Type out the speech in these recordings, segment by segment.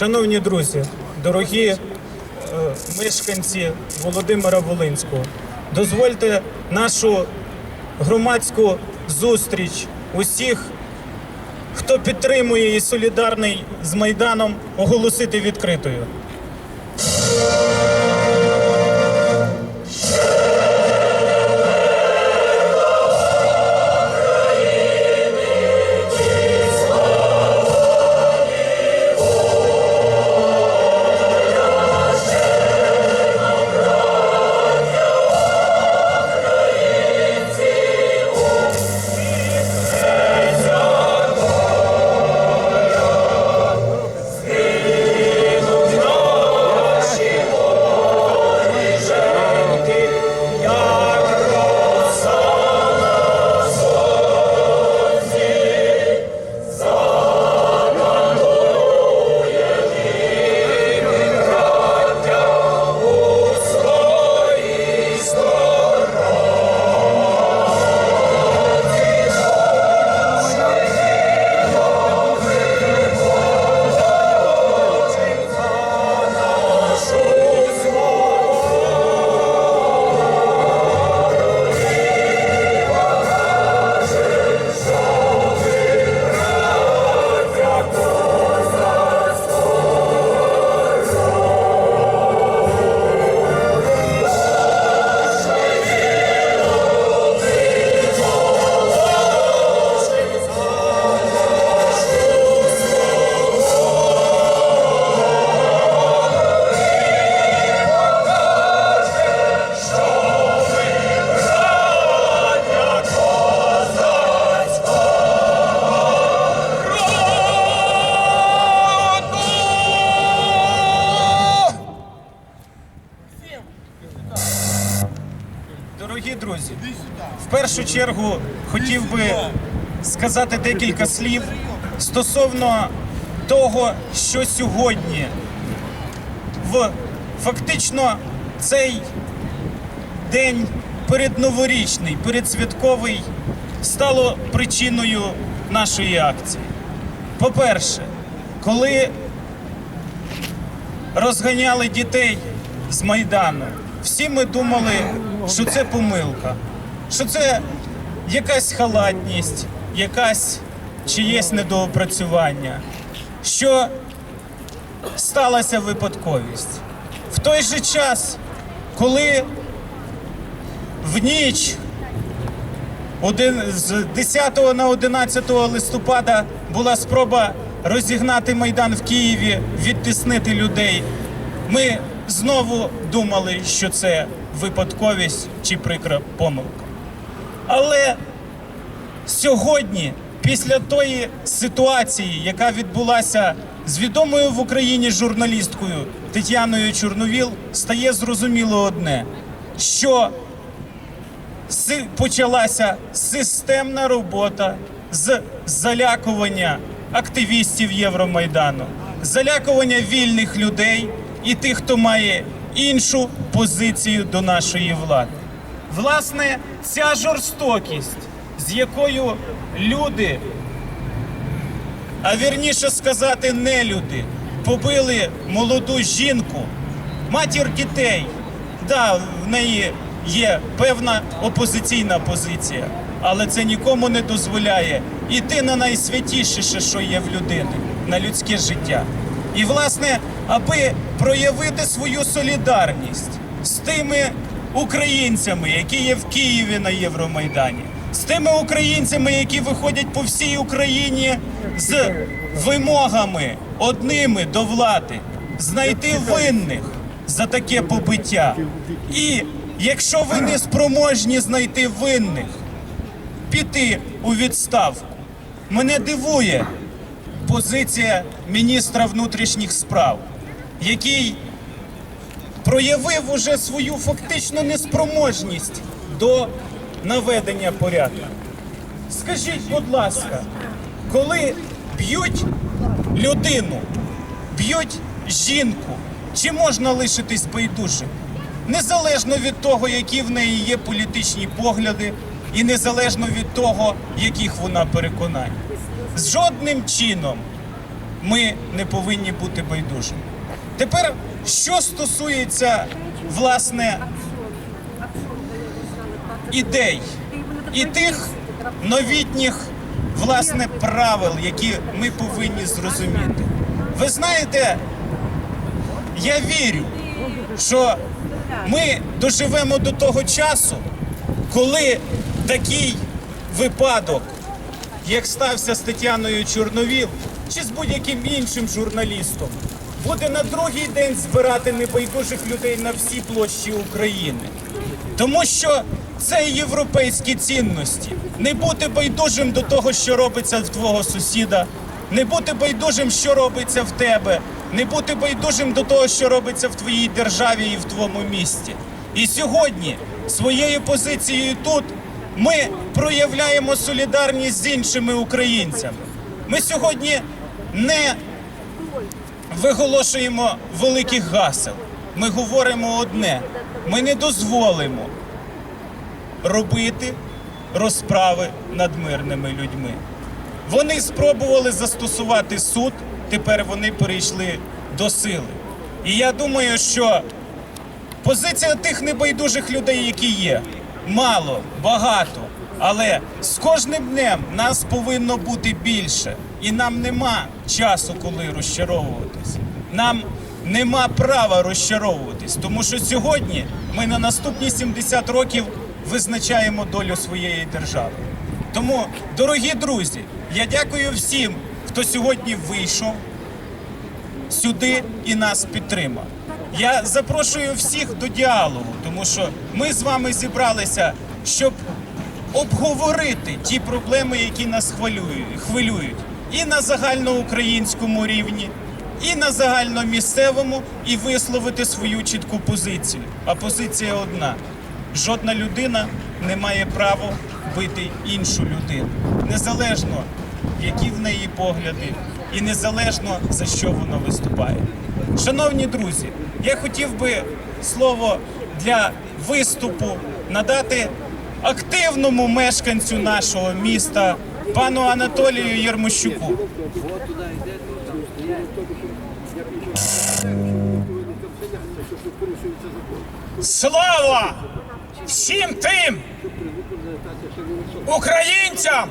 Шановні друзі, дорогі е, мешканці Володимира Волинського, дозвольте нашу громадську зустріч усіх, хто підтримує і солідарний з Майданом, оголосити відкритою. Дорогі друзі, в першу чергу хотів би сказати декілька слів стосовно того, що сьогодні в фактично цей день передноворічний, передсвятковий стало причиною нашої акції. По-перше, коли розганяли дітей з Майдану. Всі ми думали, що це помилка, що це якась халатність, якась чиєсь недоопрацювання, що сталася випадковість. В той же час, коли в ніч один, з 10 на 11 листопада була спроба розігнати Майдан в Києві, відтиснити людей. Ми знову думали, що це випадковість чи прикра помилка. Але сьогодні, після тої ситуації, яка відбулася з відомою в Україні журналісткою Тетяною Чорновіл, стає зрозуміло одне, що почалася системна робота з залякування активістів Євромайдану, залякування вільних людей і тих, хто має іншу позицію до нашої влади. Власне, ця жорстокість, з якою люди, а вірніше сказати, не люди, побили молоду жінку, матір дітей. Да, в неї є певна опозиційна позиція, але це нікому не дозволяє іти на найсвятіше, що є в людини, на людське життя. І, власне, аби проявити свою солідарність з тими українцями, які є в Києві на Євромайдані, з тими українцями, які виходять по всій Україні з вимогами одними до влади, знайти винних за таке побиття. І якщо ви не спроможні знайти винних, піти у відставку. Мене дивує позиція міністра внутрішніх справ, який проявив уже свою фактично неспроможність до наведення порядку. Скажіть, будь ласка, коли б'ють людину, б'ють жінку, чи можна лишитись байдужим? Незалежно від того, які в неї є політичні погляди, і незалежно від того, яких вона переконань. З жодним чином ми не повинні бути байдужими. Тепер, що стосується власне ідей і тих новітніх власне правил, які ми повинні зрозуміти. Ви знаєте, я вірю, що ми доживемо до того часу, коли такий випадок, як стався з Тетяною Чорновіл, чи з будь-яким іншим журналістом, буде на другий день збирати небайдужих людей на всі площі України. Тому що це європейські цінності. Не бути байдужим до того, що робиться в твого сусіда, не бути байдужим, що робиться в тебе, не бути байдужим до того, що робиться в твоїй державі і в твоєму місті. І сьогодні своєю позицією тут ми проявляємо солідарність з іншими українцями. Ми сьогодні не виголошуємо великих гасел. Ми говоримо одне: ми не дозволимо робити розправи над мирними людьми. Вони спробували застосувати суд, тепер вони перейшли до сили. І я думаю, що позиція тих небайдужих людей, які є, мало, багато. Але з кожним днем нас повинно бути більше. І нам нема часу, коли розчаровуватись. Нам нема права розчаровуватись, тому що сьогодні ми на наступні 70 років визначаємо долю своєї держави. Тому, дорогі друзі, я дякую всім, хто сьогодні вийшов сюди і нас підтримав. Я запрошую всіх до діалогу, тому що ми з вами зібралися, щоб обговорити ті проблеми, які нас хвилюють, і на загальноукраїнському рівні, і на загальномісцевому, і висловити свою чітку позицію. А позиція одна: жодна людина не має права бити іншу людину, незалежно які в неї погляди, і незалежно за що вона виступає. Шановні друзі, я хотів би слово для виступу надати активному мешканцю нашого міста, пану Анатолію Єрмощуку. Слава всім тим українцям!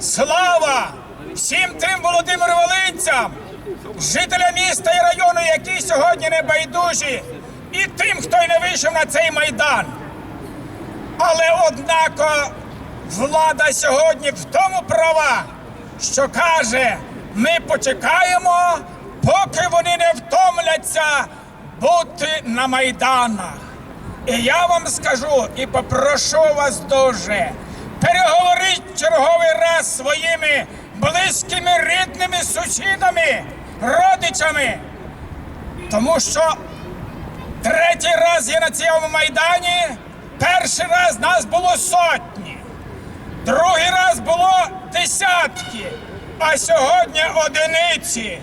Слава всім тим Володимир Волинцям, жителям міста і району, які сьогодні не байдужі, і тим, хто й не вийшов на цей майдан. Але однако влада сьогодні в тому права, що каже, ми почекаємо, поки вони не втомляться бути на майданах. І я вам скажу і попрошу вас дуже, переговоріть черговий раз своїми близькими, рідними сусідами, родичами. Тому що третій раз я на цьому майдані, перший раз нас було сотні, другий раз було десятки, а сьогодні одиниці.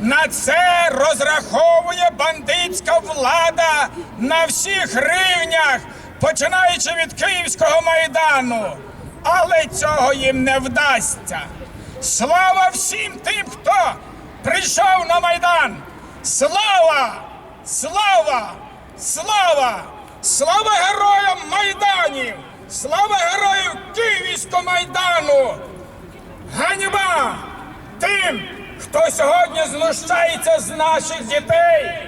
На це розраховує бандитська влада на всіх рівнях, починаючи від Київського майдану. Але цього їм не вдасться. Слава всім тим, хто прийшов на майдан! Слава! Слава! Слава! Слава героям майданів! Слава героям Київського майдану! Ганьба тим, хто сьогодні знущається з наших дітей,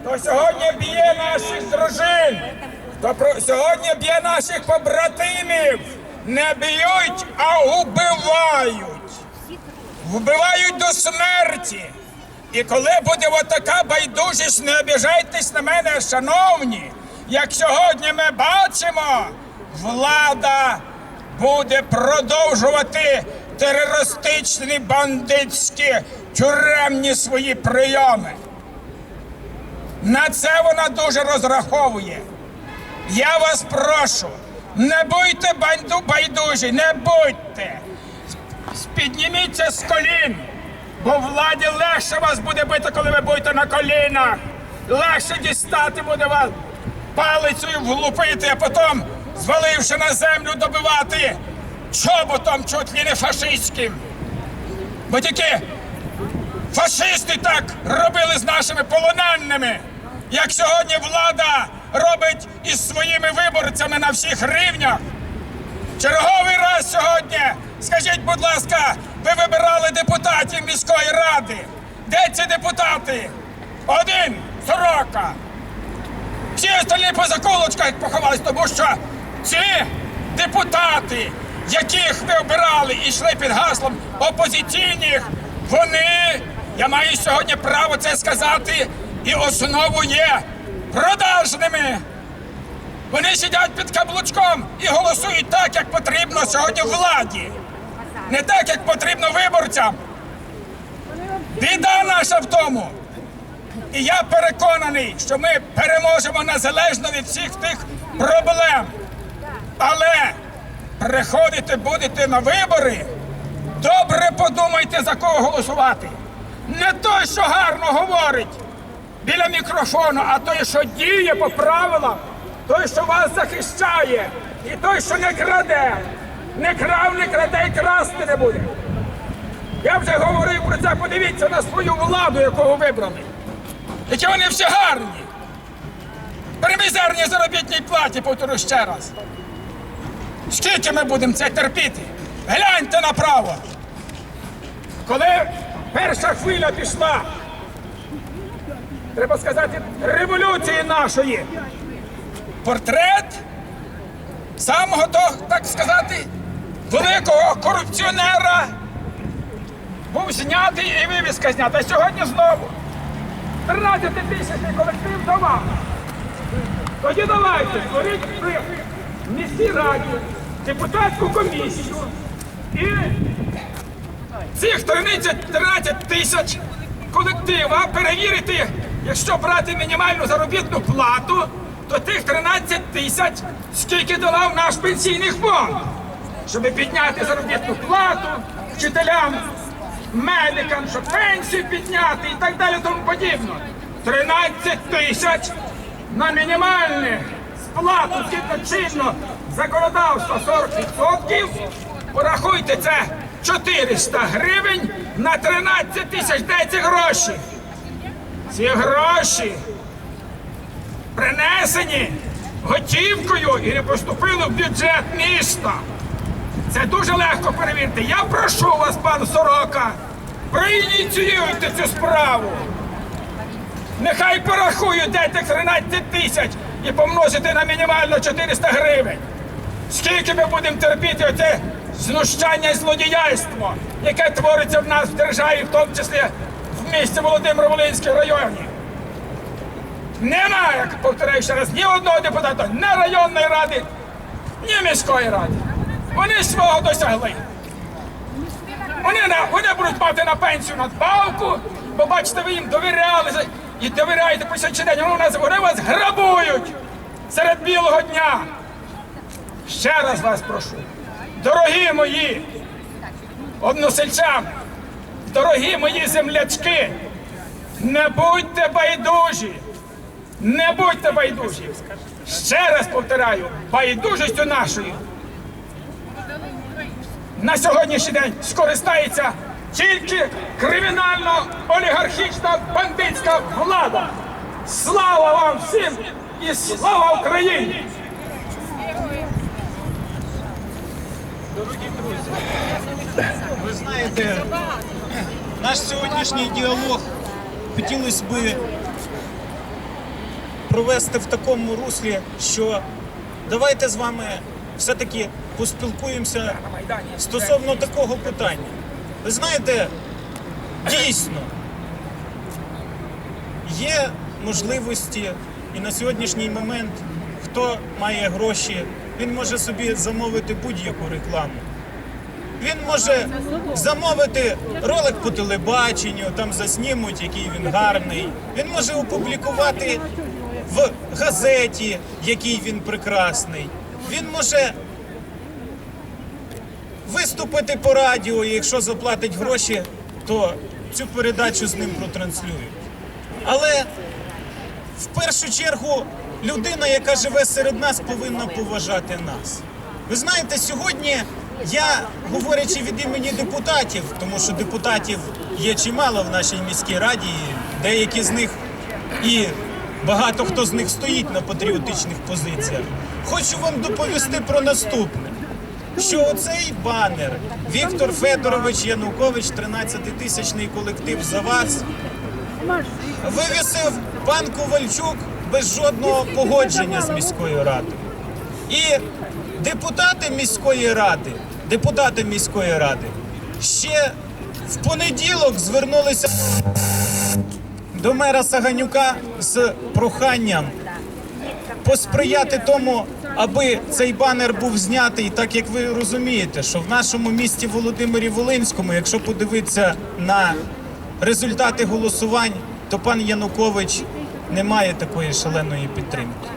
хто сьогодні б'є наших дружин, хто сьогодні б'є наших побратимів, не б'ють, а убивають. Вбивають до смерті. І коли буде отака байдужість, не обіжайтесь на мене, шановні. Як сьогодні ми бачимо, влада буде продовжувати терористичні бандитські тюремні свої прийоми. На це вона дуже розраховує. Я вас прошу, не будьте байдужі, не будьте. Підніміться з колін, бо владі легше вас буде бити, коли ви будете на колінах. Легше дістати буде вас палицею влупити, а потім, зваливши на землю, добивати чоботом чуть ли не фашистським. Бо тільки Фашисти так робили з нашими полоненими, як сьогодні влада робить із своїми виборцями на всіх рівнях. Черговий раз сьогодні, скажіть, будь ласка, ви вибирали депутатів міської ради. Де ці депутати? Один сорока. Всі остальні по заколочках поховались, тому що ці депутати, яких ви обирали і йшли під гаслом опозиційних, вони, я маю сьогодні право це сказати, і основу є продажними. Вони сидять під каблучком і голосують так, як потрібно сьогодні владі. Не так, як потрібно виборцям. Біда наша в тому. І я переконаний, що ми переможемо незалежно від всіх тих проблем. Але приходити будете на вибори, добре подумайте, за кого голосувати. Не той, що гарно говорить біля мікрофону, а той, що діє по правилам, той, що вас захищає, і той, що не краде. Не крав, не краде і красти не буде. Я вже говорив про це, подивіться на свою владу, ви вибрали. Які вони всі гарні. При мізерній заробітній платі, повторю ще раз. Скільки ми будемо це терпіти? Гляньте направо. Коли перша хвиля пішла, треба сказати, революції нашої. Портрет самого так сказати, великого корупціонера був знятий і вивіска знята. Сьогодні знову 13 тисячний колектив дома. Тоді давайте створіть при міській раді депутатську комісію і цих 13, 13 тисяч колектива перевірити, якщо брати мінімальну заробітну плату, то тих 13 тисяч скільки давав наш пенсійний фонд, щоб підняти заробітну плату вчителям, медикам, щоб пенсію підняти і так далі тому подібне. 13 тисяч на мінімальне сплату згідно чинно законодавства 40%. Порахуйте це 400 гривень на 13 тисяч. Де ці гроші? Ці гроші принесені готівкою і не поступили в бюджет міста. Це дуже легко перевірити. Я прошу вас, пан Сорока, проініціюйте цю справу. Нехай порахують де 13 тисяч і помножити на мінімально 400 гривень. Скільки ми будемо терпіти оце знущання і злодіяйство, яке твориться в нас в державі, в тому числі в місті Володимир-Волинській районі. Немає, як повторяю ще раз, ні одного депутата, ні районної ради, ні міської ради. Вони свого досягли. Вони, вони будуть мати на пенсію надбавку, бо бачите, ви їм довіряли і довіряєте по день. Вони, нас, вони вас грабують серед білого дня. Ще раз вас прошу, дорогі мої односельчани, дорогі мої землячки, не будьте байдужі, не будьте байдужі. Ще раз повторяю, байдужістю нашою на сьогоднішній день скористається тільки кримінально-олігархічна бандитська влада. Слава вам всім і слава Україні! Дорогі друзі, Ви знаєте, наш сьогоднішній діалог хотілося би провести в такому руслі, що давайте з вами все-таки поспілкуємося стосовно такого питання. Ви знаєте, дійсно є можливості, і на сьогоднішній момент хто має гроші, він може собі замовити будь-яку рекламу. Він може замовити ролик по телебаченню, там заснімуть, який він гарний. Він може опублікувати в газеті, який він прекрасний. Він може виступити по радіо, і якщо заплатить гроші, то цю передачу з ним протранслюють. Але в першу чергу людина, яка живе серед нас, повинна поважати нас. Ви знаєте, сьогодні я, говорячи від імені депутатів, тому що депутатів є чимало в нашій міській раді, і деякі з них і багато хто з них стоїть на патріотичних позиціях. Хочу вам доповісти про наступне. Що оцей банер Віктор Федорович Янукович, 13-тисячний колектив за вас, вивісив пан Ковальчук без жодного погодження з міською радою. І депутати міської ради, депутати міської ради ще в понеділок звернулися до мера Саганюка з проханням посприяти тому, аби цей банер був знятий, так як ви розумієте, що в нашому місті Володимирі Волинському, якщо подивитися на результати голосувань, то пан Янукович не має такої шаленої підтримки.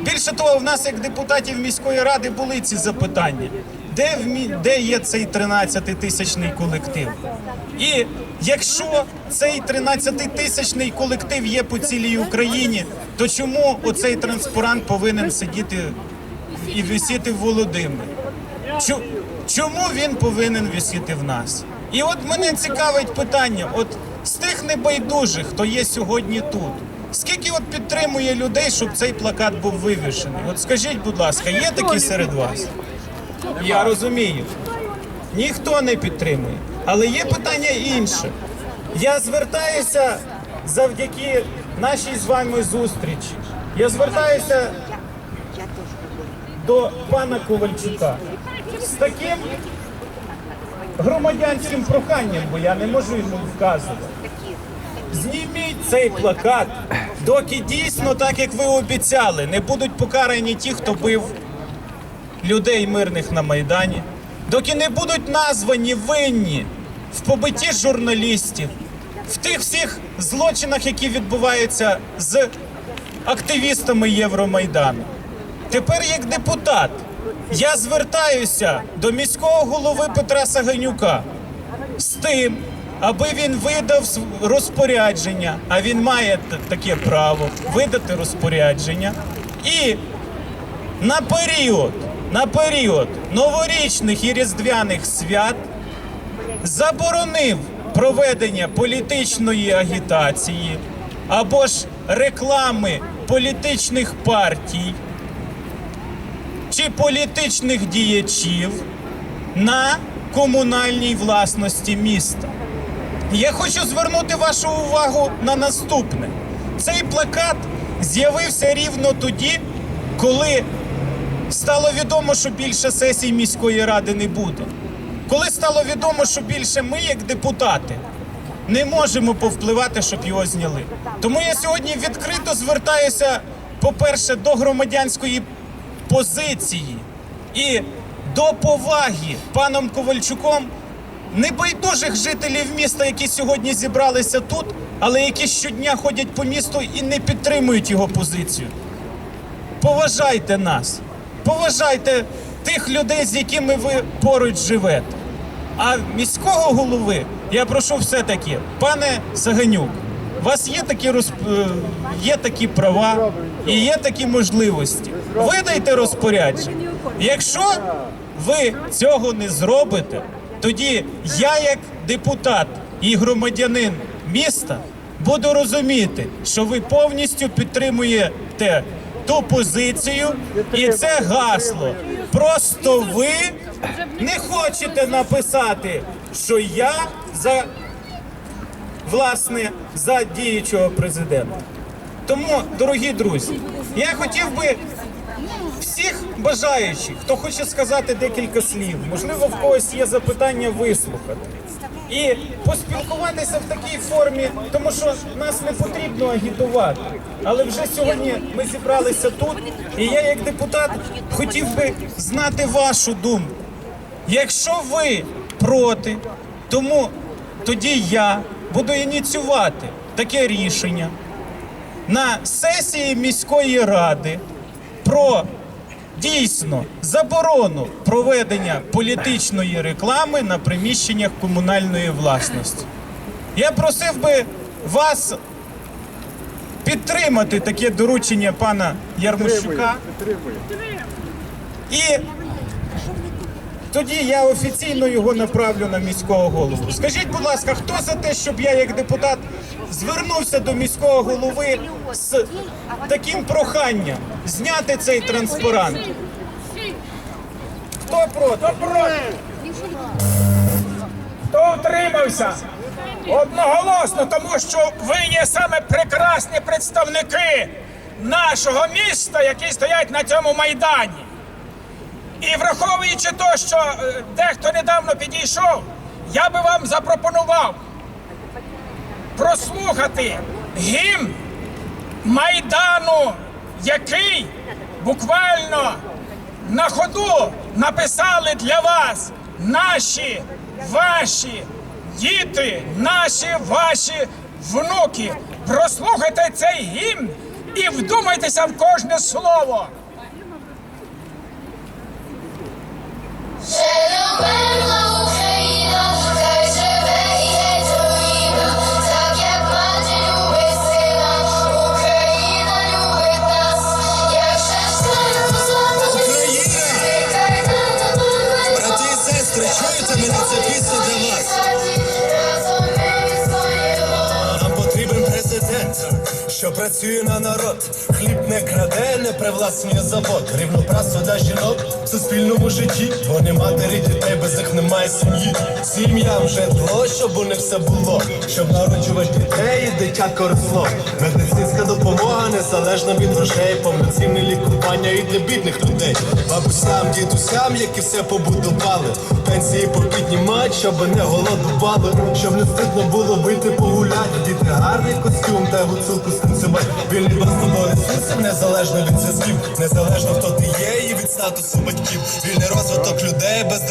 Більше того, в нас, як депутатів міської ради, були ці запитання. Де, в де є цей 13-тисячний колектив? І якщо цей 13-тисячний колектив є по цілій Україні, то чому оцей транспарант повинен сидіти і висіти в Володимирі? Чому він повинен висіти в нас? І от мене цікавить питання: от з тих небайдужих, хто є сьогодні тут, скільки от підтримує людей, щоб цей плакат був вивішений? От скажіть, будь ласка, є такі серед вас? Я розумію. Ніхто не підтримує. Але є питання інше. Я звертаюся завдяки нашій з вами зустрічі. Я звертаюся до пана Ковальчука з таким громадянським проханням, бо я не можу йому вказувати. Зніміть цей плакат, доки дійсно, так як ви обіцяли, не будуть покарані ті, хто бив людей мирних на Майдані, доки не будуть названі винні в побитті журналістів, в тих всіх злочинах, які відбуваються з активістами Євромайдану. Тепер, як депутат, я звертаюся до міського голови Петра Саганюка з тим, аби він видав розпорядження, а він має таке право видати розпорядження, і на період, на період новорічних і різдвяних свят заборонив проведення політичної агітації або ж реклами політичних партій чи політичних діячів на комунальній власності міста. Я хочу звернути вашу увагу на наступне. Цей плакат з'явився рівно тоді, коли стало відомо, що більше сесій міської ради не буде. Коли стало відомо, що більше ми, як депутати, не можемо повпливати, щоб його зняли. Тому я сьогодні відкрито звертаюся, по-перше, до громадянської позиції і до поваги паном Ковальчуком небайдужих жителів міста, які сьогодні зібралися тут, але які щодня ходять по місту і не підтримують його позицію. Поважайте нас, поважайте тих людей, з якими ви поруч живете. А міського голови я прошу все-таки, пане Саганюк, у вас є такі розп... е, є такі права і є такі можливості. Видайте розпорядження. Якщо ви цього не зробите, тоді я, як депутат і громадянин міста, буду розуміти, що ви повністю підтримуєте ту позицію, і це гасло. Просто ви не хочете написати, що я за власне за діючого президента. Тому, дорогі друзі, я хотів би всіх бажаючих, хто хоче сказати декілька слів, можливо, в когось є запитання вислухати. І поспілкуватися в такій формі, тому що нас не потрібно агітувати. Але вже сьогодні ми зібралися тут, і я, як депутат, хотів би знати вашу думку. Якщо ви проти, тому тоді я буду ініціювати таке рішення на сесії міської ради про дійсно заборону проведення політичної реклами на приміщеннях комунальної власності. Я просив би вас підтримати таке доручення пана Ярмощука. І Тоді я офіційно його направлю на міського голову. Скажіть, будь ласка, хто за те, щоб я як депутат звернувся до міського голови з таким проханням зняти цей транспарант? Хто проти? Хто проти? Хто утримався? Одноголосно, тому що ви є саме прекрасні представники нашого міста, які стоять на цьому майдані. І враховуючи те, що е, дехто недавно підійшов, я би вам запропонував прослухати гімн Майдану, який буквально на ходу написали для вас наші ваші діти, наші ваші внуки. Прослухайте цей гімн і вдумайтеся в кожне слово. sail oh, away, що працює на народ. Хліб не краде, не привласнює завод. Працю для жінок в суспільному житті. Вони матері дітей, без них немає сім'ї. Сім'ям житло, щоб у них все було. Щоб народжувати дітей і дитятко росло. Медицинська допомога незалежно від грошей. Повноцінне лікування і для бідних людей. Бабусям, дідусям, які все побудували. Пенсії попіднімать, щоб не голодували. Щоб не стидно було вийти погуляти. Діти гарний костюм та гуцулку станцювати. Вільний доступ до незалежно від зв'язків. Незалежно хто ти є і від статусу батьків. Вільний розвиток людей без.